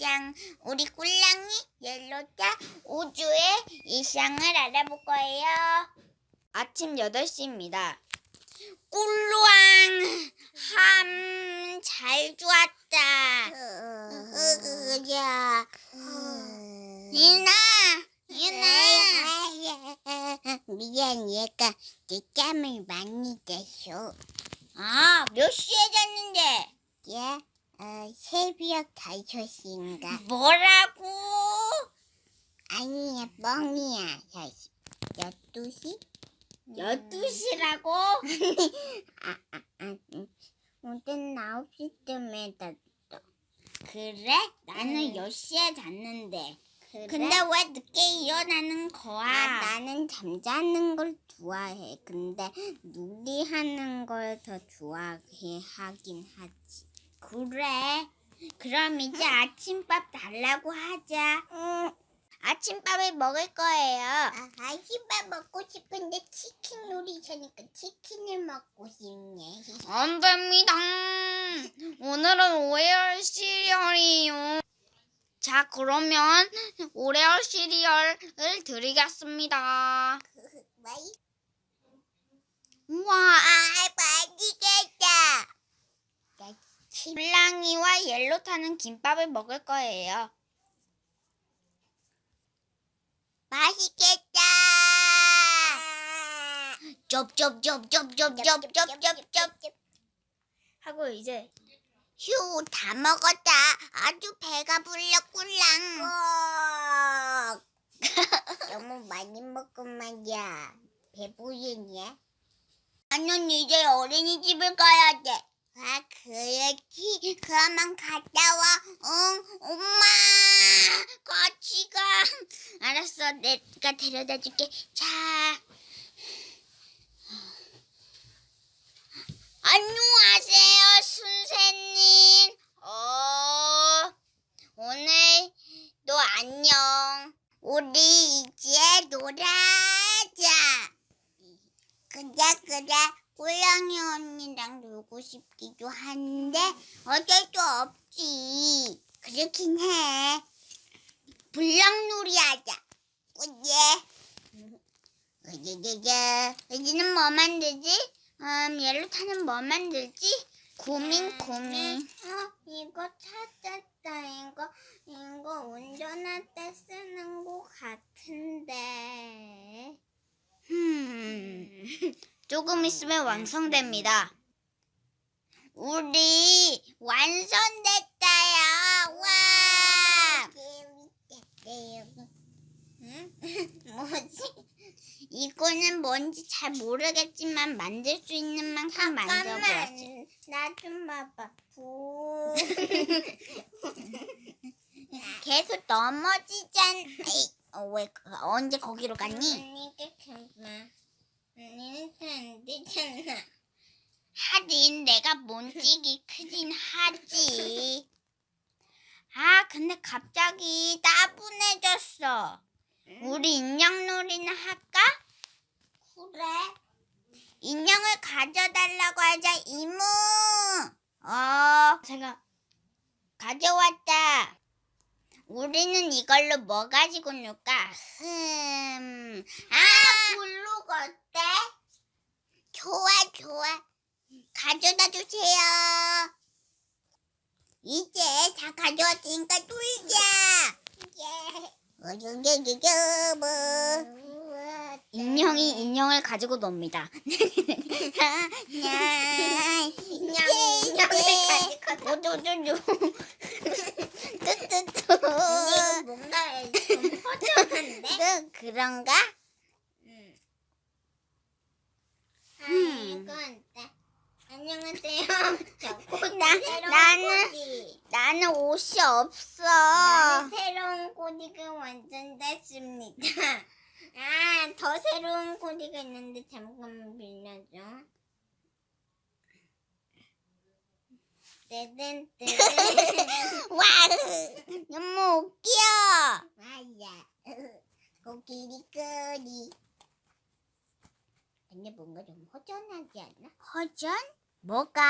이상 우리 꿀랑이 옐로타 우주의 이상을 알아볼 거예요. 아침 8시입니다. 꿀루왕 함 잘 주었다. 야, 유나, 유나. 미안, 얘가 내 짬을 많이 잤어. 아, 몇 시에 잤는데? 예, 어, 새벽 5시인가? 뭐라고? 아니야, 뻥이야. 12시? 12시라고? 아, 아, 아, 음. 오전 9시쯤에 잤어. 그래? 나는 10시에 잤는데. 근데 왜 늦게 일어나는 거야? 아, 나는 잠자는 걸 좋아해. 근데 놀이하는 걸 더 좋아해 하긴 하지. 그래. 그럼 이제 아침밥 달라고 하자. 응. 아침밥을 먹을 거예요. 아, 아침밥 먹고 싶은데 치킨 놀이셔니까 치킨을 먹고 싶네. 안 됩니다. 오늘은 오레오 시리얼이에요. 자, 그러면 오레오 시리얼을 드리겠습니다. 우와, 맛있겠다. 블랑이와 옐로 타는 김밥을 먹을 거예요. 맛있겠다. 쩝쩝쩝쩝쩝쩝쩝쩝쩝 하고 이제 휴, 다 먹었다. 아주 배가 불러 꿀랑. 너무 많이 먹은 말이야. 배부르냐? 나는 이제 어린이집을 가야 돼. 아, 그렇지. 그러면 갔다 와. 응, 엄마. 같이 가. 알았어. 내가 데려다 줄게. 자. 안녕하세요, 선생님. 어, 오늘도 안녕. 우리 이제 놀아자. 그래, 그래. 고양이 언니랑 놀고 싶기도 한데 어쩔 수 없지. 그렇긴 해. 불량놀이 하자. 그래. 으지지지. 으지는 뭐 만들지? 음, 옐로타는 뭐 만들지? 고민, 고민. 어, 이거 찾았다. 이거, 이거 운전할 때 쓰는 거 같은데. 음, 조금 있으면 완성됩니다. 우리 완성됐다요. 와! 응? 뭐지? 이거는 뭔지 잘 모르겠지만 만들 수 있는 만큼 만들어보았어. 나좀 봐봐. 부. 계속 넘어지잖아. 에이, 어, 왜 그- 언제 거기로 갔니? 언니가 잠깐. 언니는 안 되잖아. 하긴 내가 몸집이 크진 하지. 아, 근데 갑자기 따분해졌어. 우리 인형놀이는 할까? 그래. 인형을 가져달라고 하자, 이모. 어, 제가 가져왔다. 우리는 이걸로 뭐 가지고 놀까? 흠. 아, 블 록 어때? 좋아, 좋아. 가져다 주세요. 이제 다 가져왔으니까 놀자. 예. 어저저저저 뭐. 인형이 인형을 가지고 놉니다. 인형이 인형을 가지고 오도도도 뚜뚜뚜 뭔가 좀 허전한데? 그런가? 음. 이건 안녕하세요. 나, 나는 나는 옷이 없어. 나는 새로운 꼬리가 완성됐습니다. 아, 더 새로운 꼬리가 있는데 잠깐만 빌려줘. 떼든 떼든. 와, 너무 웃겨. 맞아. 코끼리 꼬리. 근데 뭔가 좀 허전하지 않나? 허전? 뭐가?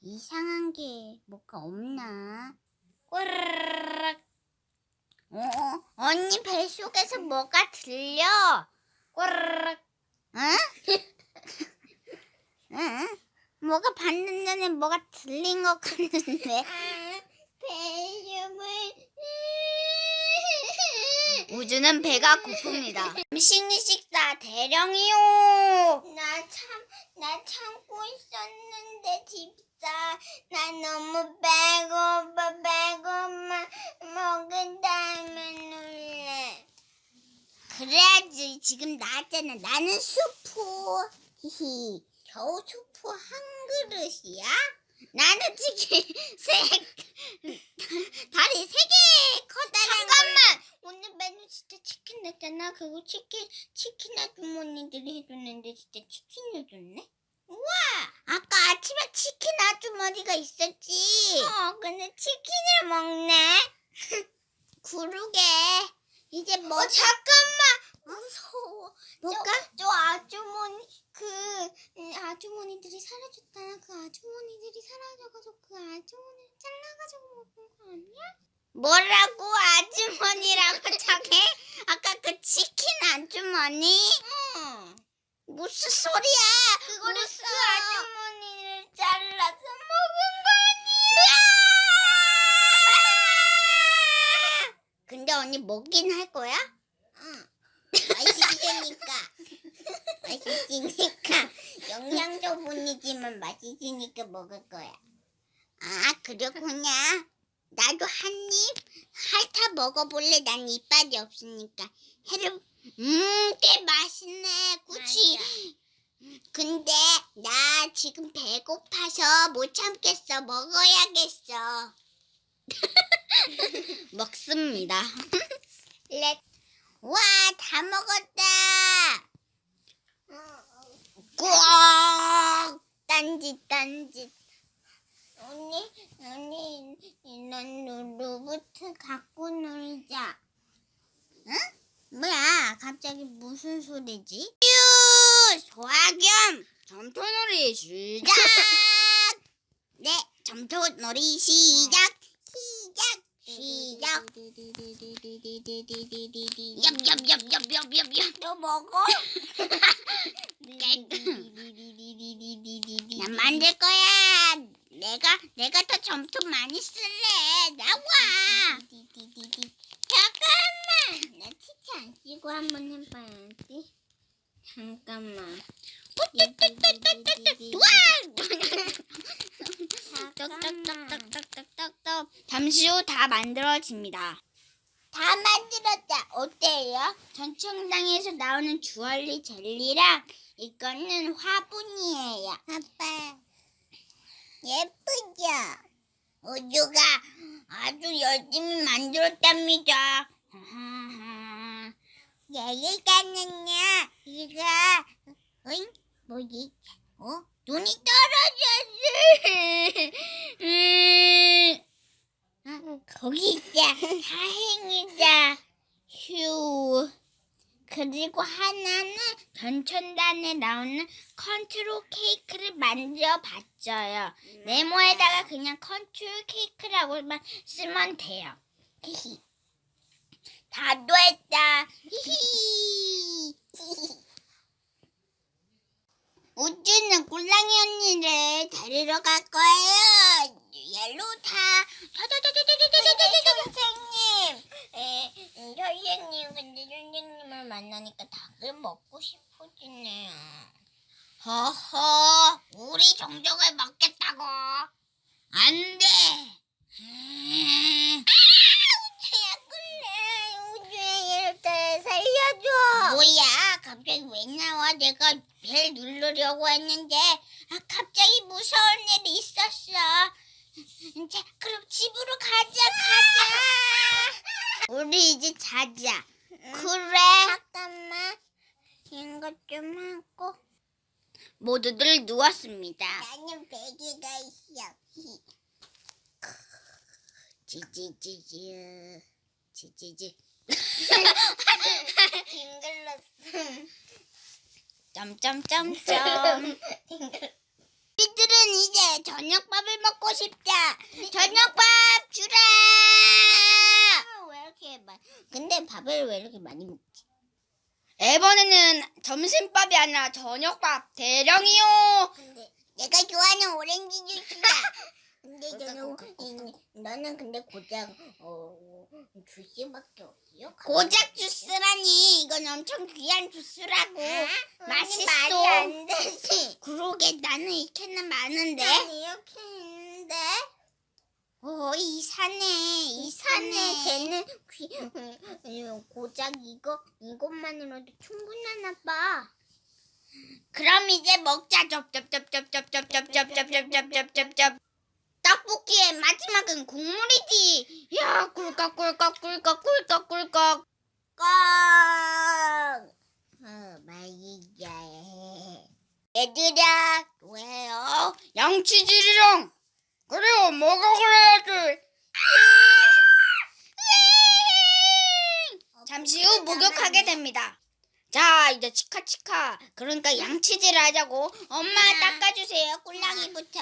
이상한 게 뭐가 없나? 꼬르륵. 어, 언니 뱃속에서 뭐가 들려? 꼬르륵. 응? 응? 뭐가 방금 전에 뭐가 들린 것 같는데? 배속을 우주는 배가 고픕니다. 음식이 식사 대령이요. 나 참, 나 참고 있었는데 집사. 나 너무 배고파 배고파 먹은 다음에 놀래. 그래야 지 지금 나왔잖아. 나는 수프. 히히. 겨우 수프 한 그릇이야? 나는 지금 세 다리 세 개 커다란 잠깐만! 오늘 메뉴 진짜 치킨 냈잖아. 그거 치킨 치킨 아주머니들이 해줬는데 진짜 치킨 해줬네? 우와! 아까 아침에 치킨 아주머니가 있었지. 어 근데 치킨을 먹네? 그러게. 이제 뭐 어, 잠깐만 무서워 뭐가? 저, 저 아주머니 그 음, 아주머니들이 사라졌잖아 그 아주머니들이 사라져가지고 그 아주머니를 잘라가지고 먹은 거 아니야? 뭐라고 아주머니라고 저게? 아까 그 치킨 아주머니? 응. 무슨 소리야? 그거를 그 아주머니를 잘라서 먹은 거 아니야? 근데 언니 먹긴 할 거야? 응. 맛있으니까. 맛있으니까. 영양저분이지만 맛있으니까 먹을 거야. 아, 그렇구나. 나도 한 입 핥아 먹어볼래. 난 이빨이 없으니까. 해를, 음, 꽤 맛있네. 그치? 근데 나 지금 배고파서 못 참겠어. 먹어야겠어. 먹습니다. 렛. 와, 다 먹었다. 꽉! 딴짓, 딴짓. 언니, 언니, 넌 로봇 갖고 놀자. 응? 뭐야, 갑자기 무슨 소리지? 유! 소화겸! 점토놀이 시작! 네, 점토놀이 시작! 시작! 엽엽엽엽엽엽엽 너 먹어? 난 만들 거야. 내가 내가 더 점토 많이 쓸래. 나와. 잠깐만. 나 티치 안 쓰고 한번 해봐야지. 잠깐만. 똑똑똑똑똑똑똑똑. 잠시 후 다 만들어집니다. 다 만들었다. 어때요? 전청당에서 나오는 주얼리 젤리랑 이거는 화분이에요. 아빠 예쁘죠? 우주가 아주 열심히 만들었답니다. 여기가는요 이거 응? 뭐지? 어? 눈이 떨어졌어. 음. 아, 거기 있다. 다행이다. 휴. 그리고 하나는 전천단에 나오는 컨트롤 케이크를 만들어 봤어요. 네모에다가 그냥 컨트롤 케이크라고만 쓰면 돼요. 히히. 다도 했다. 히히. 우주는 꿀랑이 언니를 데리러 갈 거예요. 옐로타. 선생님. 에, 선생님, 근데 선생님을 만나니까 닭을 먹고 싶어지네요. 허허, 우리 종족을 먹겠다고. 안 돼. 음. 우주야, 끌래. 우주의 옐로타를 살려줘. 뭐야, 갑자기 왜 나와? 내가 벨 누르려고 했는데, 아, 갑자기 무서운 일이 있었어. 자, 그럼 집으로 가자, 가자. 우리 이제 자자. 그래. 잠깐만. 이것 좀 하고. 모두들 누웠습니다. 나는 베개가 있어. 지지지지. 지지지. 징글렀어. 점점점점. 우리들은 이제 저녁밥을 먹고 싶다. 저녁밥 주라. 왜 이렇게 많? 근데 밥을 왜 이렇게 많이 먹지? 이번에는 점심밥이 아니라 저녁밥 대령이요. 근데 내가 좋아하는 오렌지 주스다. 근데 저는 너는 근데 고작 어 주스밖에 없어요. 고작 주스라니 이건 엄청 귀한 주스라고. 맛있어. 말이 안 되지. 그러게 나는 이렇게는 많은데. 이렇게 있는데. 오 이사네 이사네 걔는 귀, 음, 고작 이거 이것만으로도 충분하나 봐. 그럼 이제 먹자 쩝쩝쩝쩝쩝쩝쩝쩝쩝쩝쩝쩝쩝 떡볶이의 마지막은 국물이지 야 꿀꺽 꿀꺽 꿀꺽 꿀꺽 꿀꺽 꺽 어, 맛있자 얘들아 왜요? 양치질이랑 그리고 뭐가 그래야지. 잠시 후 목욕하게 됩니다. 자, 이제 치카치카. 그러니까 양치질을 하자고. 엄마 닦아주세요 꿀랑이부터.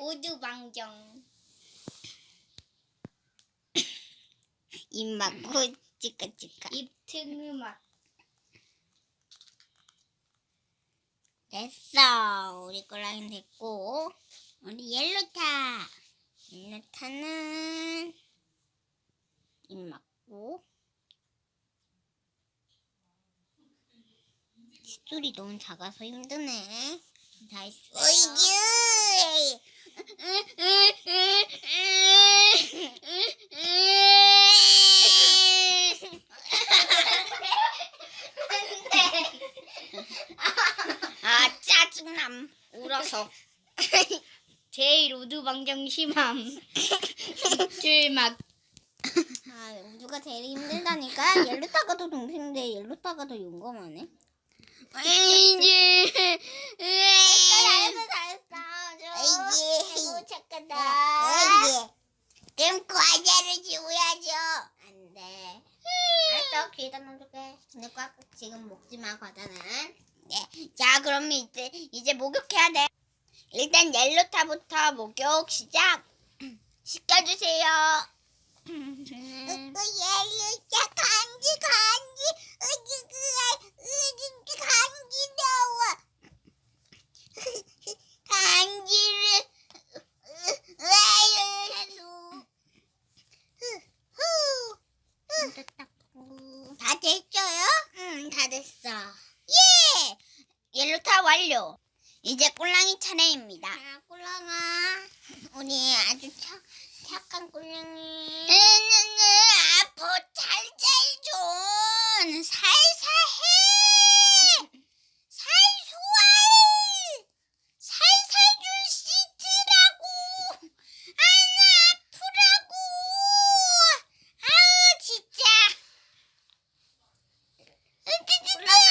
우주방정 입 막고 치카치카 입 틈음악. 됐어 우리 꿀랑이 됐고 우리 옐로타 옐로타는 입 막고 칫솔이 너무 작아서 힘드네 다 했어 어이구 아, 짜증남. 울어서. 제일 우두 방정 심함. 줄막. 아, 우주가 제일 힘들다니까. 옐로 타가도 동생인데 옐로 타가 더 용감하네. 이제. 잘했어, 잘했어. 아이고, 착하다. 그럼 과자를 지워야죠. 안 돼. 알았어, 귀에다 넣어줄게. 근데 꽉 지금 먹지 마, 과자는. 네. 자, 그럼 이제 이제 목욕해야 돼. 일단 옐로타부터 목욕 시작. 씻겨주세요. 음. 옐로타 간지, 간지. 으지그, 으지그 간지러워. 간지를. 으아유. 다 됐어요? 응, 다 됐어. 예! 옐로타 완료. 이제 꿀랑이 차례입니다. 아, 꿀랑아. 우리 아주 착, 착한 꿀랑이. 으느느 아포 잘잘 좀 살살 해. 살소할 살살 줄 시트라고 안 아프라고 아우 진짜 꿀랑아,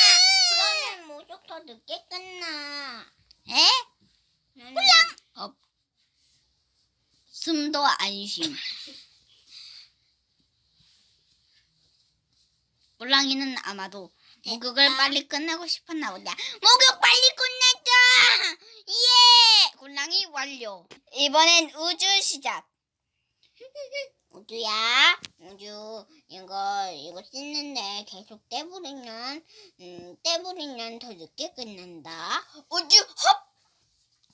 그러면 목욕 더 늦게 끝나. 에? 꿀랑! 어, 숨도 안심. 꿀랑이는 아마도 목욕을 빨리 끝내고 싶었나 보다. 목욕 빨리 끝냈다! 예! 꿀랑이 완료. 이번엔 우주 시작. 우주야, 우주, 이거, 이거 씻는데 계속 떼부리면, 음, 떼부리면 더 늦게 끝난다. 우주 헙!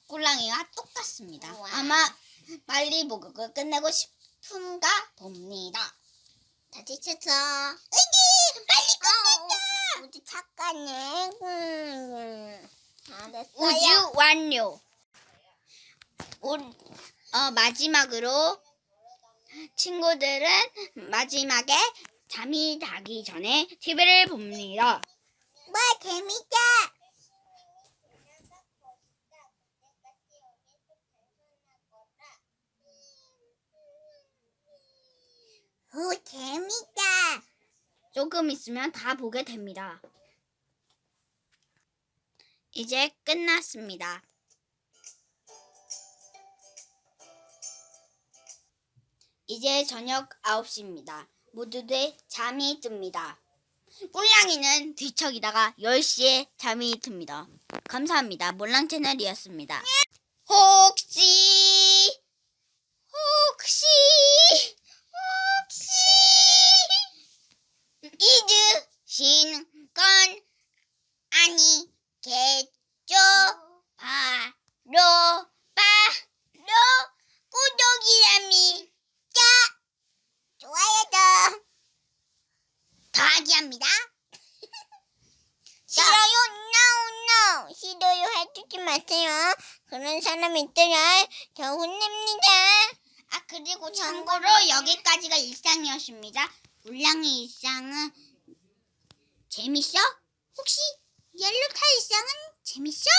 꿀랑이와 똑같습니다. 우와. 아마 빨리 목욕을 끝내고 싶은가 봅니다. 다 지쳤어. 으기! 빨리 끝냈다! 우주 착하네. 음, 다 됐어요. 우주 완료. 우, 어, 마지막으로 친구들은 마지막에 잠이 자기 전에 TV를 봅니다. 와, 재밌다! 오, 재밌다! 조금 있으면 다 보게 됩니다. 이제 끝났습니다. 이제 저녁 9시입니다. 모두들 잠이 듭니다. 꿀냥이는 뒤척이다가 10시에 잠이 듭니다. 감사합니다. 몰랑 채널이었습니다. 혹시 혹시 잊으신 건 아니겠죠? 바로 바로 구독이랍니다. 좋아요도 더하기 합니다. 싫어요, no, no. 싫어요, 해주지 마세요. 그런 사람 있더라. 저 혼냅니다. 아 그리고 참고로 여기까지가 일상이었습니다. 물량의 일상은 재밌어? 혹시 옐로 타일상은 재밌어?